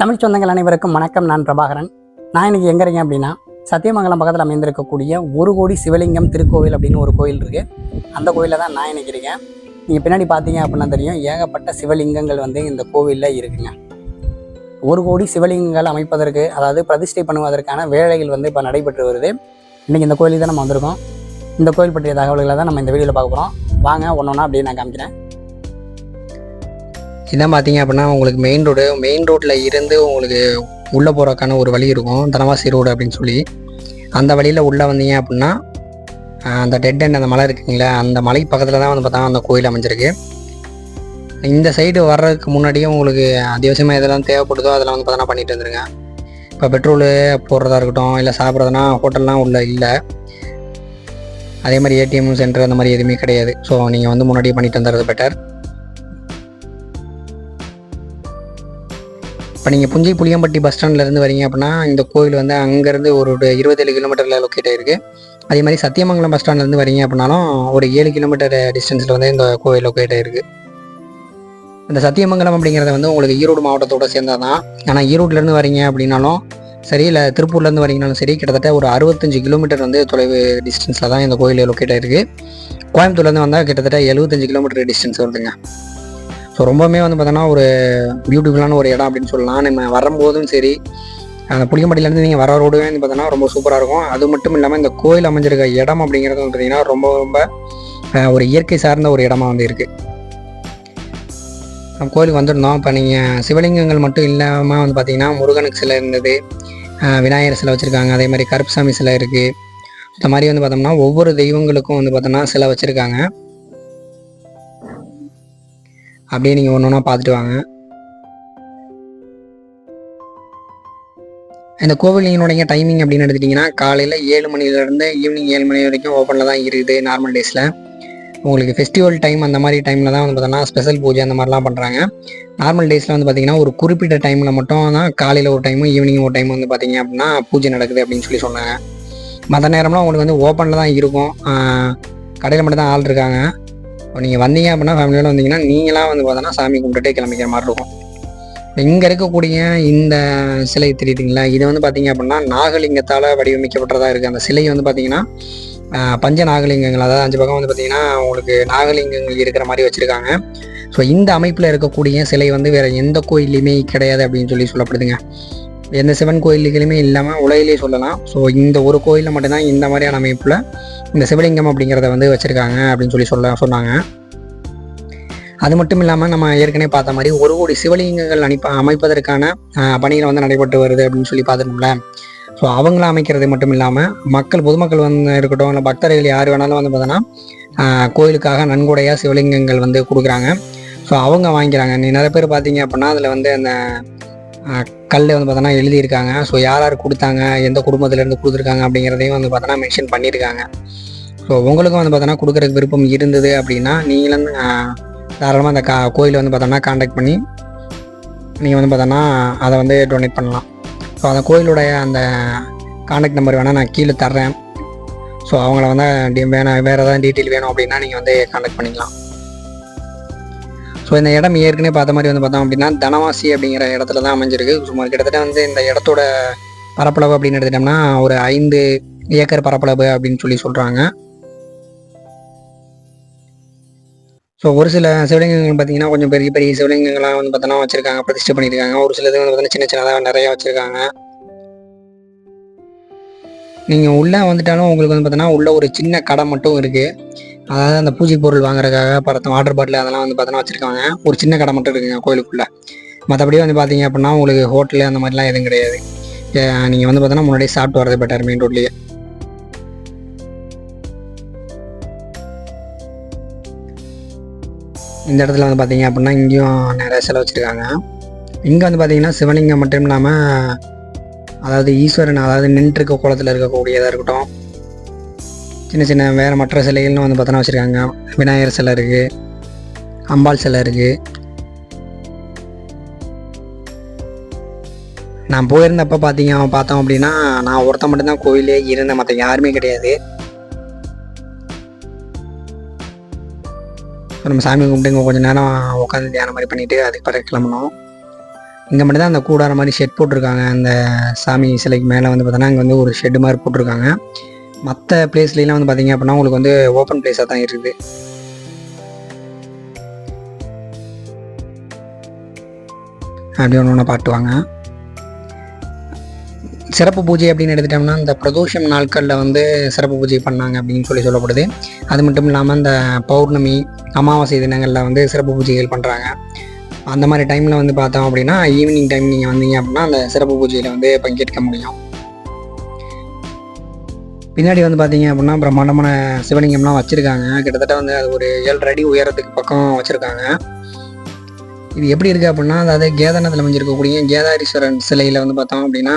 தமிழ் சொந்தங்கள் அனைவருக்கும் வணக்கம். நான் பிரபாகரன். நான் இன்னைக்கு எங்கே அப்படின்னா சத்தியமங்கலம் பக்கத்தில் அமைந்திருக்கக்கூடிய ஒரு கோடி சிவலிங்கம் திருக்கோவில் அப்படின்னு ஒரு கோயில் இருக்குது அந்த கோயிலில் தான் நான் இன்னைக்கு நீங்கள் பின்னாடி பார்த்தீங்க அப்படின்னா தெரியும் ஏகப்பட்ட சிவலிங்கங்கள் வந்து இந்த கோவிலில் இருக்குங்க. ஒரு கோடி சிவலிங்கங்கள் அமைப்பதற்கு அதாவது பிரதிஷ்டை பண்ணுவதற்கான வேலைகள் வந்து இப்போ நடைபெற்று வருது. இன்றைக்கி இந்த கோயிலுக்கு தான் நம்ம வந்திருக்கோம். இந்த கோயில் பற்றிய தகவல்களை தான் நம்ம இந்த வீடியோவில் பார்க்க போகிறோம் வாங்க ஒன்று ஒன்றா அப்படியே நான் காமிக்கிறேன். இதான் பார்த்தீங்க அப்படின்னா உங்களுக்கு மெயின் ரோடு மெயின் ரோட்டில் இருந்து உங்களுக்கு உள்ளே போகிறக்கான ஒரு வழி இருக்கும். தனவாசி ரோடு அப்படின்னு சொல்லி. அந்த வழியில் உள்ளே வந்தீங்க அப்படின்னா அந்த டெட் எண்ட் அந்த மலை இருக்குங்களா அந்த மலை பக்கத்தில் தான் வந்து பார்த்தா அந்த கோயில் அமைஞ்சிருக்கு. இந்த சைடு வர்றதுக்கு முன்னாடியே உங்களுக்கு அத்தியாவசியமாக எதெல்லாம் தேவைப்படுதோ அதெல்லாம் வந்து பார்த்தா பண்ணிட்டு வந்துருங்க. இப்போ பெட்ரோலு போடுறதா இருக்கட்டும் இல்லை சாப்பிட்றதுனா ஹோட்டல்லாம் உள்ள இல்லை. அதே மாதிரி ஏடிஎம் சென்டர் அந்த மாதிரி எதுவுமே கிடையாது. ஸோ நீங்கள் வந்து முன்னாடியே பண்ணிட்டு வந்துடுறது பெட்டர் இப்போ நீங்கள் புஞ்சை புளியம்பட்டி பஸ் ஸ்டாண்ட்லேருந்து வரீங்க அப்படின்னா இந்த கோயில் வந்து அங்கேருந்து ஒரு இருபத்தேழு கிலோமீட்டரில் லொக்கேட் ஆயிருக்கு. அதே மாதிரி சத்தியமங்கலம் பஸ் ஸ்டாண்ட்லேருந்து வரீங்க அப்படின்னாலும் ஒரு ஏழு கிலோமீட்டர் டிஸ்டன்ஸில் வந்து இந்த கோயில் லொக்கேட் ஆயிருக்கு. இந்த சத்தியமங்கலம் அப்படிங்கிறது வந்து உங்களுக்கு ஈரோடு மாவட்டத்தோட சேர்ந்தது தான் ஆனால் ஈரோட்லேருந்து வரீங்க அப்படின்னாலும் சரி இல்லை திருப்பூர்லேருந்து வரீங்கனாலும் சரி கிட்டத்தட்ட ஒரு அறுபத்தஞ்சு கிலோமீட்டர் வந்து தொலைவு டிஸ்டன்ஸில் தான் இந்த கோயில் லொக்கேட் ஆயிருக்கு. கோயம்புத்தூர்லேருந்து வந்தால் கிட்டத்தட்ட எழுபத்தஞ்சு கிலோமீட்டர் டிஸ்டன்ஸ் வருதுங்க. ஸோ ரொம்பவுமே வந்து பார்த்தோன்னா ஒரு பியூட்டிஃபுல்லான ஒரு இடம் அப்படின்னு சொல்லலாம். நம்ம வரும்போதும் சரி அந்த புளியம்பட்டியிலேருந்து நீங்கள் வர ரோடுவே வந்து பார்த்தோன்னா ரொம்ப சூப்பராக இருக்கும். அது மட்டும் இல்லாமல் இந்த கோயில் அமைஞ்சிருக்க இடம் அப்படிங்கிறது வந்து பார்த்தீங்கன்னா ரொம்ப ரொம்ப ஒரு இயற்கை சார்ந்த ஒரு இடமா வந்து இருக்குது நம்ம கோயிலுக்கு வந்துருந்தோம். இப்போ நீங்கள் சிவலிங்கங்கள் மட்டும் இல்லாமல் வந்து பார்த்தீங்கன்னா முருகனுக்கு சிலை இருந்தது விநாயகர் சிலை வச்சுருக்காங்க. அதே மாதிரி கருப்புசாமி சிலை இருக்குது இந்த மாதிரி வந்து பார்த்தோம்னா ஒவ்வொரு தெய்வங்களுக்கும் வந்து பார்த்தோம்னா சிலை வச்சுருக்காங்க. அப்படியே நீங்கள் ஒன்று ஒன்றா பார்த்துட்டு வாங்க. இந்த கோவிலினுடைய டைமிங் அப்படின்னு எடுத்துட்டிங்கன்னா காலையில் ஏழு மணிலேருந்து ஈவினிங் ஏழு மணி வரைக்கும் ஓப்பனில் தான் இருக்குது நார்மல் டேஸில் உங்களுக்கு ஃபெஸ்டிவல் டைம் அந்த மாதிரி டைமில் தான் வந்து பார்த்தோன்னா ஸ்பெஷல் பூஜை அந்த மாதிரிலாம் பண்ணுறாங்க நார்மல் டேஸில் வந்து பார்த்தீங்கன்னா ஒரு குறிப்பிட்ட டைமில் மட்டும் தான் காலையில் ஒரு டைமும் ஈவினிங் ஒரு டைம் வந்து பார்த்திங்க அப்படின்னா பூஜை நடக்குது அப்படின்னு சொல்லி சொன்னாங்க. மற்ற நேரம்லாம் உங்களுக்கு வந்து ஓப்பனில் தான் இருக்கும். கடையில் மட்டும் தான் ஆள் இருக்காங்க. இப்போ நீங்கள் வந்தீங்க அப்படின்னா ஃபேமிலியோட வந்தீங்கன்னா நீங்களாம் வந்து பார்த்தோன்னா சாமி கும்பிட்டுட்டே கிளம்பிக்கிற மாதிரி இருக்கும். இங்கே இருக்கக்கூடிய இந்த சிலை தெரியுதுங்களா? இது வந்து பார்த்தீங்க அப்படின்னா நாகலிங்கத்தால் வடிவமைக்கப்பட்டதாக இருக்குது அந்த சிலை வந்து பார்த்தீங்கன்னா பஞ்ச நாகலிங்கங்கள் அதாவது அஞ்சு பக்கம் வந்து பார்த்தீங்கன்னா உங்களுக்கு நாகலிங்கங்கள் இருக்கிற மாதிரி வச்சுருக்காங்க. ஸோ இந்த அமைப்பில் இருக்கக்கூடிய சிலை வந்து வேறு எந்த கோயிலையுமே கிடையாது அப்படின்னு சொல்லி சொல்லப்படுதுங்க. எந்த சிவன் கோயில்களுமே இல்லாமல் உலகிலேயே சொல்லலாம். ஸோ இந்த ஒரு கோயிலில் மட்டும்தான் இந்த மாதிரியான அமைப்பில் இந்த சிவலிங்கம் அப்படிங்கிறத வந்து வச்சுருக்காங்க அப்படின்னு சொல்லி சொல்ல சொன்னாங்க. அது மட்டும் இல்லாமல் நம்ம ஏற்கனவே பார்த்த மாதிரி ஒரு கோடி சிவலிங்கங்கள் அனுப்ப அமைப்பதற்கான பணிகள் வந்து நடைபெற்று வருது அப்படின்னு சொல்லி பார்த்துட்டோம்ல ஸோ அவங்கள அமைக்கிறது மட்டும் இல்லாமல் மக்கள் பொதுமக்கள் வந்து இருக்கட்டும் இல்லை பக்தர்கள் யார் வேணாலும் வந்து பார்த்தோன்னா கோயிலுக்காக நன்கொடையாக சிவலிங்கங்கள் வந்து கொடுக்குறாங்க. ஸோ அவங்க வாங்கிக்கிறாங்க. நீ நிறைய பேர் பார்த்தீங்க அப்படின்னா அதில் வந்து அந்த கல் வந்து பார்த்தோன்னா எழுதியிருக்காங்க. ஸோ யார் யார் கொடுத்தாங்க எந்த குடும்பத்துலேருந்து கொடுத்துருக்காங்க அப்படிங்கிறதையும் வந்து பார்த்தோன்னா மென்ஷன் பண்ணியிருக்காங்க. ஸோ உங்களுக்கும் வந்து பார்த்தோன்னா கொடுக்குறதுக்கு விருப்பம் இருந்தது அப்படின்னா நீங்களும் தாராளமாக அந்த கா கோயிலை வந்து பார்த்தோன்னா காண்டாக்ட் பண்ணி நீங்கள் வந்து பார்த்தோன்னா அதை வந்து டொனேட் பண்ணலாம். ஸோ அந்த கோயிலுடைய அந்த காண்டாக்ட் நம்பர் வேணால் நான் கீழே தர்றேன். ஸோ அவங்கள வந்து டி- வேணாம் வேறு ஏதாவது டீட்டெயில் வேணும் அப்படின்னா நீங்கள் வந்து காண்டாக்ட் பண்ணிக்கலாம். ஸோ இந்த இடம் ஏற்கனவே பார்த்த மாதிரி வந்து பார்த்தோம் அப்படின்னா தனவாசி அப்படிங்கிற இடத்துல தான் அமைஞ்சிருக்கு. சுமார் கிட்டத்தட்ட வந்து இந்த இடத்தோட பரப்பளவு அப்படின்னு எடுத்துட்டோம்னா ஒரு ஐந்து ஏக்கர் பரப்பளவு அப்படின்னு சொல்லி சொல்கிறாங்க ஸோ ஒரு சில சிவலிங்கங்கள் பார்த்தீங்கன்னா கொஞ்சம் பெரிய பெரிய சிவலிங்கங்களாக வந்து பார்த்தோன்னா வச்சுருக்காங்க பிரதிஷ்டை பண்ணியிருக்காங்க. ஒரு சிலது வந்து பார்த்தீங்கன்னா சின்ன சின்னதாக நிறையா வச்சுருக்காங்க. நீங்கள் உள்ளே வந்துட்டாலும் உங்களுக்கு வந்து பார்த்தோன்னா உள்ள ஒரு சின்ன கடை மட்டும் இருக்குது அதாவது அந்த பூஜை பொருள் வாங்குறதுக்காக படத்தை வாட்டர் பாட்டில் அதெல்லாம் வந்து பார்த்தோன்னா வச்சுருக்காங்க ஒரு சின்ன கடை மட்டும் இருக்குங்க கோயிலுக்குள்ளே. மற்றபடி வந்து பார்த்தீங்க அப்படின்னா உங்களுக்கு ஹோட்டலு அந்த மாதிரிலாம் எதுவும் கிடையாது. நீங்கள் வந்து பார்த்தோன்னா முன்னாடியே சாப்பிட்டு வரது பெட்டர் மெயின் ரோட்லேயே இந்த இடத்துல வந்து பார்த்தீங்க அப்படின்னா இங்கேயும் நிறைய செலவு வச்சுருக்காங்க. இங்கே வந்து பார்த்தீங்கன்னா சிவலிங்கம் மட்டும் இல்லாமல் அதாவது ஈஸ்வரன் அதாவது நின்றுருக்க கோலத்தில் இருக்கக்கூடியதாக இருக்கட்டும் சின்ன சின்ன வேறு மற்ற சிலைகள்னு வந்து பார்த்தோன்னா வச்சுருக்காங்க. விநாயகர் சிலை இருக்குது அம்பாள் சிலை இருக்குது நான் போயிருந்தப்போ பார்த்தீங்க பார்த்தோம் அப்படின்னா நான் ஒருத்தன் மட்டும்தான் கோயிலே இருந்தேன். மற்ற யாருமே கிடையாது. நம்ம சாமி கும்பிட்டு இங்கே கொஞ்சம் நேரம் உட்காந்து தியானம் மாதிரி பண்ணிவிட்டு அதுக்கு பிறகு கிளம்பணும் இங்கே மட்டும் தான் அந்த கூடார மாதிரி ஷெட் போட்டிருக்காங்க. அந்த சாமி சிலைக்கு மேலே வந்து பார்த்தோன்னா இங்கே வந்து ஒரு ஷெட்டு மாதிரி போட்டிருக்காங்க. மற்ற பிளேஸ்லாம் வந்து பார்த்தீங்க அப்படின்னா உங்களுக்கு வந்து ஓப்பன் பிளேஸாக தான் இருக்குது. அப்படி ஒன்று ஒன்று பாட்டுவாங்க சிறப்பு பூஜை அப்படின்னு எடுத்துட்டோம்னா இந்த பிரதோஷம் நாட்களில் வந்து சிறப்பு பூஜை பண்ணாங்க அப்படின்னு சொல்லி சொல்லப்படுது. அது மட்டும் இல்லாமல் இந்த பௌர்ணமி அமாவாசை தினங்களில் வந்து சிறப்பு பூஜைகள் பண்ணுறாங்க அந்த மாதிரி டைமில் வந்து பார்த்தோம் அப்படின்னா ஈவினிங் டைம் நீங்கள் வந்தீங்க அப்படின்னா அந்த சிறப்பு பூஜையில் வந்து பங்கேற்க முடியும். பின்னாடி வந்து பார்த்தீங்க அப்படின்னா பிரம்மாண்டமான சிவலிங்கம்லாம் வச்சுருக்காங்க. கிட்டத்தட்ட வந்து அது ஒரு ஏழு அடி உயரத்துக்கு பக்கம் வச்சுருக்காங்க. இது எப்படி இருக்குது அப்படின்னா அதாவது கேதாரத்தில் அமைஞ்சிருக்கக்கூடிய கேதாரீஸ்வரன் சிலையில் வந்து பார்த்தோம் அப்படின்னா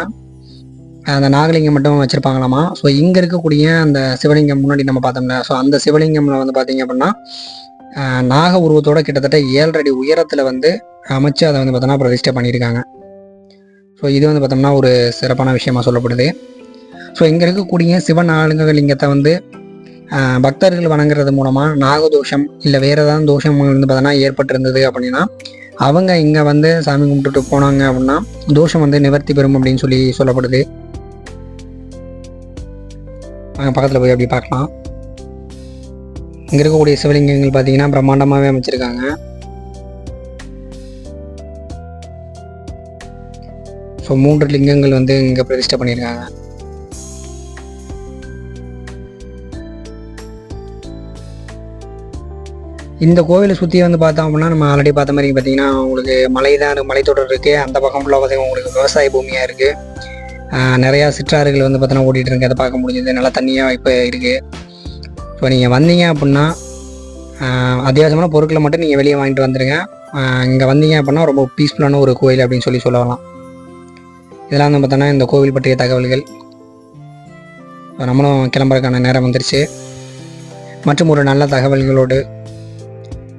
அந்த நாகலிங்கம் மட்டும் வச்சுருப்பாங்களாமா? ஸோ இங்கே இருக்கக்கூடிய அந்த சிவலிங்கம் முன்னாடி நம்ம பார்த்தோம்ல. ஸோ அந்த சிவலிங்கம்ல வந்து பார்த்தீங்க அப்படின்னா நாக உருவத்தோட கிட்டத்தட்ட ஏழரை அடி உயரத்தில் வந்து அமைச்சு அதை வந்து பார்த்தோம்னா பிரதிஷ்டை பண்ணியிருக்காங்க. ஸோ இது வந்து பார்த்தோம்னா ஒரு சிறப்பான விஷயமா சொல்லப்படுது. ஸோ இங்கே இருக்கக்கூடிய சிவன் ஆளுங்க லிங்கத்தை வந்து பக்தர்கள் வணங்குறது மூலமாக நாகதோஷம் இல்லை வேறு ஏதாவது தோஷம் வந்து பார்த்தோன்னா ஏற்பட்டிருந்தது அப்படின்னா அவங்க இங்கே வந்து சாமி கும்பிட்டுட்டு போனாங்க அப்படின்னா தோஷம் வந்து நிவர்த்தி பெறும் அப்படின்னு சொல்லி சொல்லப்படுது. நாங்கள் பக்கத்தில் போய் அப்படி பார்க்கலாம். இங்கே இருக்கக்கூடிய சிவலிங்கங்கள் பார்த்தீங்கன்னா பிரம்மாண்டமாகவே அமைச்சிருக்காங்க. ஸோ மூன்று லிங்கங்கள் வந்து இங்கே பிரதிஷ்டை பண்ணியிருக்காங்க. இந்த கோவிலை சுற்றி வந்து பார்த்தோம் அப்படின்னா நம்ம ஆல்ரெடி பார்த்த மாதிரி பார்த்தீங்கன்னா உங்களுக்கு மலை தான் மலைத்தொடர் இருக்குது அந்த பக்கம் ஃபுல்லாக பார்த்தீங்கன்னா உங்களுக்கு விவசாய பூமியாக இருக்குது நிறையா சிற்றாறுகள் வந்து பார்த்தோன்னா ஓடிட்டு இருக்கு. அதை பார்க்க முடிஞ்சது. நல்லா தண்ணியாக இப்போ இருக்குது இப்போ நீங்கள் வந்தீங்க அப்படின்னா அத்தியாவசியமான பொருட்களை மட்டும் நீங்கள் வெளியே வாங்கிட்டு வந்துடுங்க இங்கே வந்தீங்க அப்படின்னா ரொம்ப பீஸ்ஃபுல்லான ஒரு கோயில் அப்படின்னு சொல்லி சொல்லலாம். இதெல்லாம் வந்து பார்த்தோன்னா இந்த கோவில் பற்றிய தகவல்கள். நம்மளும் கிளம்புறதுக்கான நேரம் வந்துருச்சு. மற்றும் ஒரு நல்ல தகவல்களோடு